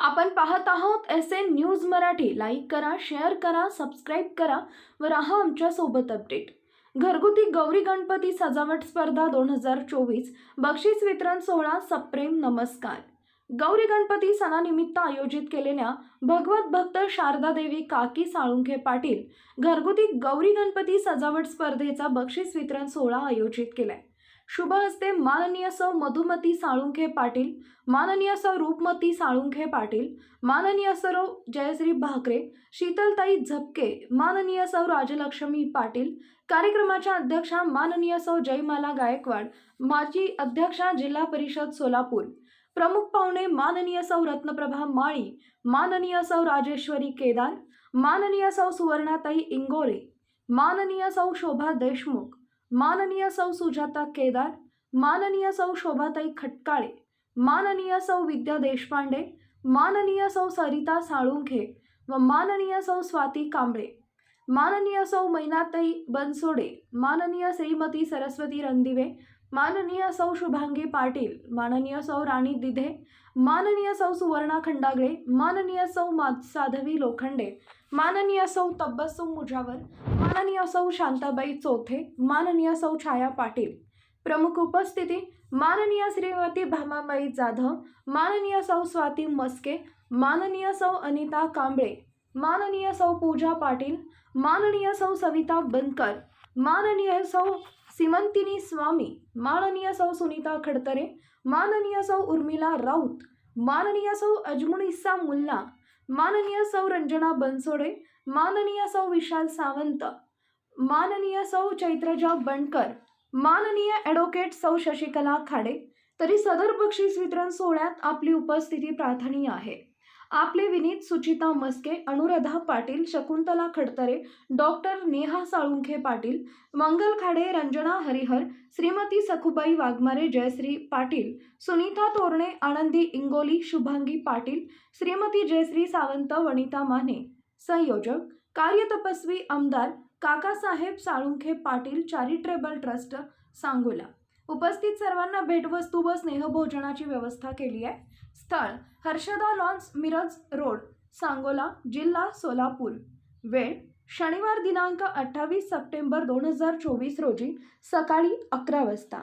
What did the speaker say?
आपण पाहत आहोत S N news Marathi. Like करा शेअर करा सबस्क्राईब करा व राहा आमच्यासोबत अपडेट घरगुती गौरी गणपती सजावट स्पर्धा दोन हजार चोवीस. बक्षीस वितरण सोहळा सप्रेम नमस्कार. गौरी गणपती सणानिमित्त आयोजित केलेल्या भगवत भक्त शारदा देवी काकी साळुंखे पाटील घरगुती गौरी गणपती सजावट स्पर्धेचा बक्षीस वितरण सोहळा आयोजित केलाय. शुभ हस्ते माननीय सौ मधुमती साळुंखे पाटील माननीय सौ रूपमती साळुंखे पाटील माननीय सौ जयश्री भाकरे शीतलताई झपके माननीय सौ राजलक्ष्मी पाटील कार्यक्रमाच्या अध्यक्षा माननीय सौ जयमाला गायकवाड माजी अध्यक्षा जिल्हा परिषद सोलापूर प्रमुख पाहुणे माननीय सौ रत्नप्रभा माळी माननीय सौ राजेश्वरी केदार माननीय सौ सुवर्णाताई इंगोरे माननीय सौ शोभा देशमुख माननीय सौ सुजाता केदार माननीय सौ शोभाताई खटकाळे माननीय सौ विद्या देशपांडे माननीय सौ सरिता साळुंखे व माननीय सौ स्वाती कांबळे माननीय सौ मैनाताई बनसोडे माननीय श्रीमती सरस्वती रणदिवे माननीय सौ शुभांगी पाटील माननीय सौ राणी दिधे माननीय सौ सुवर्णा खंडागळे माननीय सौ मा साधवी लोखंडे माननीय सौ तब्बसू मुजावर माननीय सौ शांताबाई चोथे माननीय सौ छाया पाटील प्रमुख उपस्थिती माननीय श्रीमती भामाबाई जाधव माननीय सौ स्वाती मस्के माननीय सौ अनिता कांबळे माननीय सौ पूजा पाटील माननीय सौ सविता बनकर माननीय सौ सिमंतिनी स्वामी माननीय सौ सुनीता खडतरे माननीय सौ उर्मिला राऊत माननीय सौ अजमुनिसा मुल्ला माननीय सौ रंजना बनसोडे माननीय सौ विशाल सावंत माननीय सौ चैत्रजा बनकर माननीय ॲडव्होकेट सौ शशिकला खाडे तरी सदर बक्षीस वितरण सोहळ्यात आपली उपस्थिती प्रार्थनीय आहे. आपले विनीत सुचिता मस्के अनुराधा पाटील शकुंतला खडतरे डॉक्टर नेहा साळुंखे पाटील मंगल खाडे रंजना हरिहर श्रीमती सखुबाई वाघमारे जयश्री पाटील सुनीता तोरणे आनंदी इंगोली शुभांगी पाटील श्रीमती जयश्री सावंत वनिता माने संयोजक कार्यतपस्वी आमदार काकासाहेब साळुंखे पाटील चॅरिटेबल ट्रस्ट सांगोला. उपस्थित सर्वांना भेटवस्तू व स्नेहभोजनाची व्यवस्था केली आहे. स्थळ हर्षदा लॉन्स मिरज रोड सांगोला जिल्हा सोलापूर. वेळ शनिवार दिनांक अठ्ठावीस सप्टेंबर दोन हजार चोवीस रोजी सकाळी अकरा वाजता.